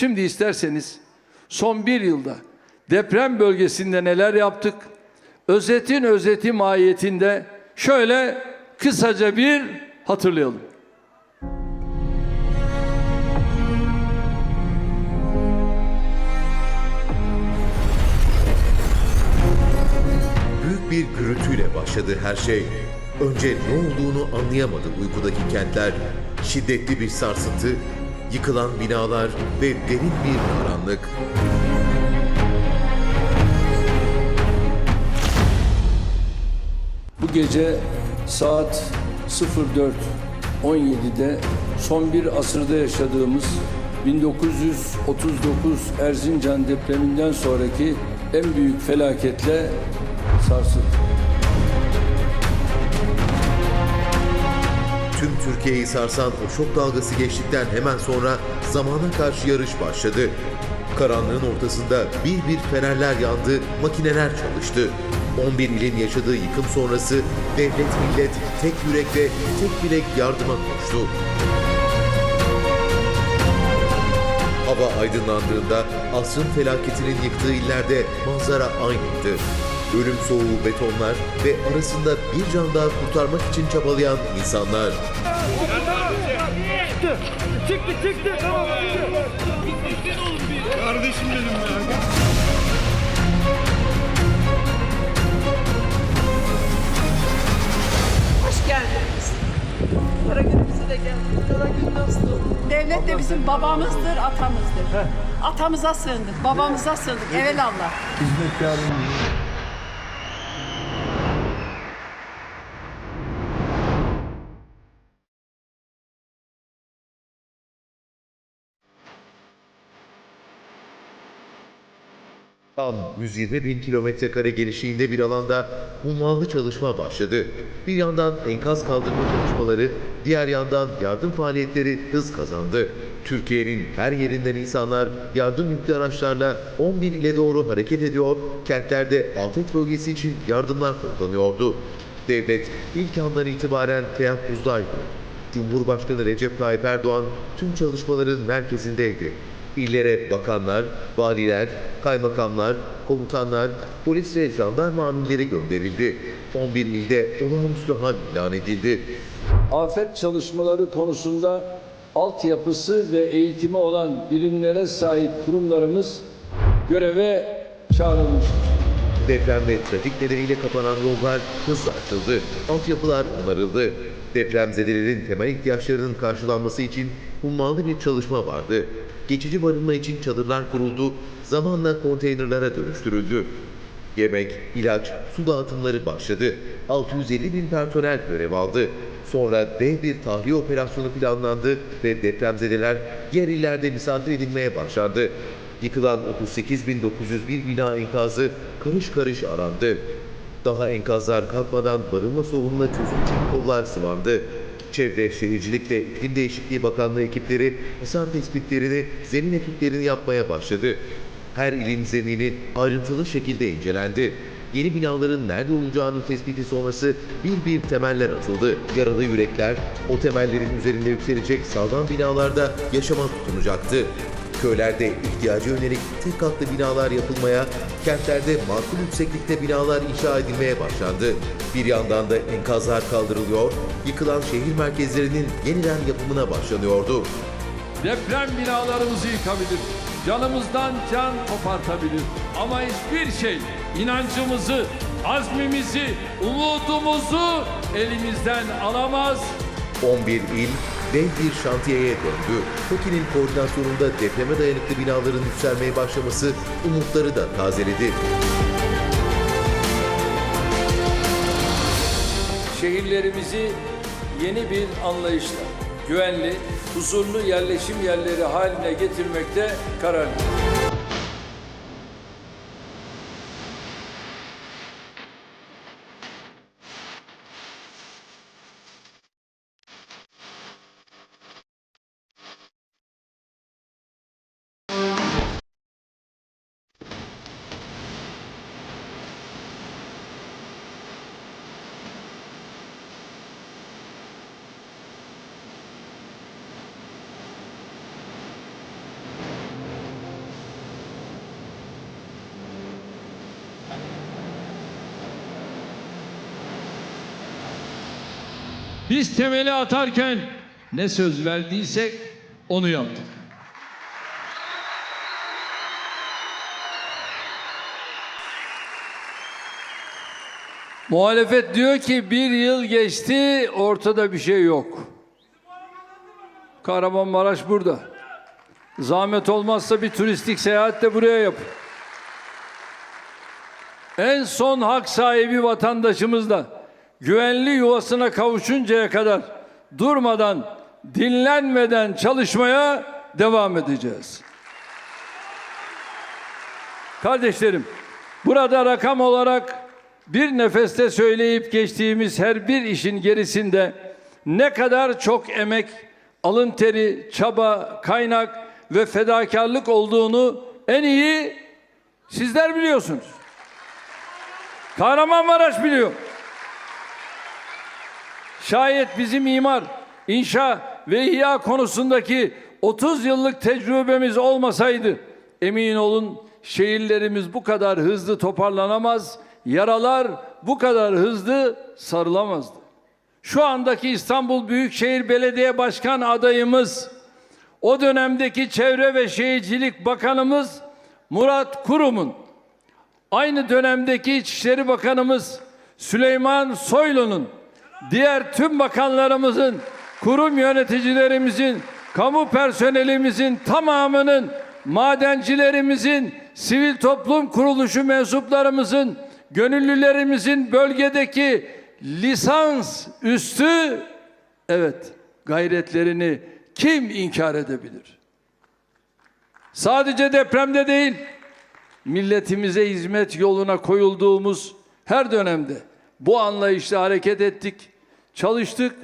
Şimdi isterseniz son bir yılda deprem bölgesinde neler yaptık? Özetin özeti mahiyetinde şöyle kısaca bir hatırlayalım. Büyük bir gürültüyle başladı her şey. Önce ne olduğunu anlayamadı uykudaki kentler. Şiddetli bir sarsıntı, yıkılan binalar ve derin bir karanlık. Bu gece saat 04.17'de son bir asırda yaşadığımız 1939 Erzincan depreminden sonraki en büyük felaketle sarsıldı. Tüm Türkiye'yi sarsan o şok dalgası geçtikten hemen sonra zamana karşı yarış başladı. Karanlığın ortasında bir bir fenerler yandı, makineler çalıştı. 11 ilin yaşadığı yıkım sonrası devlet millet tek yürekle tek bilek yardıma koştu. Hava aydınlandığında asrın felaketinin yıktığı illerde manzara aynıydı. Ölüm soğuğu betonlar ve arasında bir can daha kurtarmak için çabalayan insanlar. Çıktı çıktı tamam Kardeşim benim ya. Hoş geldiniz. Para günümüze de geldik. Para gün dostum. Devlet de bizim babamızdır, atamızdır. Atamıza sığındık, babamıza sığındık. Evelallah. Tam 120 bin kilometre kare genişliğinde bir alanda hummalı çalışma başladı. Bir yandan enkaz kaldırma çalışmaları, diğer yandan yardım faaliyetleri hız kazandı. Türkiye'nin her yerinden insanlar yardım yüklü araçlarla 11 ile doğru hareket ediyor, kentlerde afet bölgesi için yardımlar toplanıyordu. Devlet ilk andan itibaren teyakkuzdaydı. Cumhurbaşkanı Recep Tayyip Erdoğan tüm çalışmaların merkezindeydi. İllere bakanlar, valiler, kaymakamlar, komutanlar, polis ve jandarma amirleri gönderildi. 11 ilde olağanüstü hal ilan edildi. Afet çalışmaları konusunda altyapısı ve eğitimi olan birimlere sahip kurumlarımız göreve çağrılmıştır. Deprem ve trafik nedeniyle kapanan yollar hızla açıldı. Altyapılar onarıldı. Depremzedelerin temel ihtiyaçlarının karşılanması için hummalı bir çalışma vardı. Geçici barınma için çadırlar kuruldu, zamanla konteynerlara dönüştürüldü. Yemek, ilaç, su dağıtımları başladı. 650 bin personel görev aldı. Sonra dev bir tahliye operasyonu planlandı ve depremzedeler yer illerde misafir edilmeye başlandı. Yıkılan 38.901 bina enkazı karış karış arandı. Daha enkazlar kalkmadan barınma sorununa çözüm için kollar sıvandı. Çevre, Şehircilik ve İklim Değişikliği Bakanlığı ekipleri hasar tespitlerini, zemin ekiplerini yapmaya başladı. Her ilin zemini ayrıntılı şekilde incelendi. Yeni binaların nerede olacağının tespiti sonrası bir bir temeller atıldı. Yaralı yürekler o temellerin üzerinde yükselecek sağlam binalarda yaşama tutunacaktı. Köylerde ihtiyacı yönelik tek katlı binalar yapılmaya, kentlerde makul yükseklikte binalar inşa edilmeye başlandı. Bir yandan da enkazlar kaldırılıyor, yıkılan şehir merkezlerinin yeniden yapımına başlanıyordu. Deprem binalarımızı yıkabilir, canımızdan can kopartabilir. Ama hiçbir şey inancımızı, azmimizi, umudumuzu elimizden alamaz. 11 il dev bir şantiyeye döndü. TOKİ'nin koordinasyonunda depreme dayanıklı binaların yükselmeye başlaması umutları da tazeledi. Şehirlerimizi yeni bir anlayışla güvenli, huzurlu yerleşim yerleri haline getirmekte kararlı. Biz temeli atarken ne söz verdiysek onu yaptık. Muhalefet diyor ki bir yıl geçti ortada bir şey yok. Kahramanmaraş burada. Zahmet olmazsa bir turistik seyahat de buraya yap. En son hak sahibi vatandaşımız da güvenli yuvasına kavuşuncaya kadar durmadan, dinlenmeden çalışmaya devam edeceğiz. Kardeşlerim, burada rakam olarak bir nefeste söyleyip geçtiğimiz her bir işin gerisinde ne kadar çok emek, alın teri, çaba, kaynak ve fedakarlık olduğunu en iyi sizler biliyorsunuz. Kahramanmaraş biliyor. Şayet bizim imar, inşa ve ihya konusundaki 30 yıllık tecrübemiz olmasaydı emin olun şehirlerimiz bu kadar hızlı toparlanamaz, yaralar bu kadar hızlı sarılamazdı. Şu andaki İstanbul Büyükşehir Belediye Başkan adayımız o dönemdeki Çevre ve Şehircilik Bakanımız Murat Kurum'un aynı dönemdeki İçişleri Bakanımız Süleyman Soylu'nun, diğer tüm bakanlarımızın, kurum yöneticilerimizin, kamu personelimizin tamamının, madencilerimizin, sivil toplum kuruluşu mensuplarımızın, gönüllülerimizin bölgedeki lisans üstü evet gayretlerini kim inkar edebilir? Sadece depremde değil, milletimize hizmet yoluna koyulduğumuz her dönemde bu anlayışla hareket ettik, çalıştık,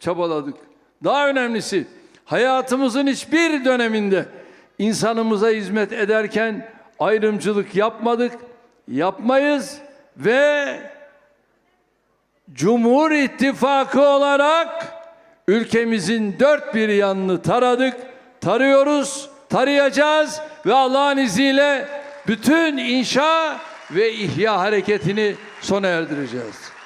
çabaladık. Daha önemlisi hayatımızın hiçbir döneminde insanımıza hizmet ederken ayrımcılık yapmadık, yapmayız ve Cumhur İttifakı olarak ülkemizin dört bir yanını taradık, tarıyoruz, tarayacağız ve Allah'ın izniyle bütün inşa ve ihya hareketini sona erdireceğiz.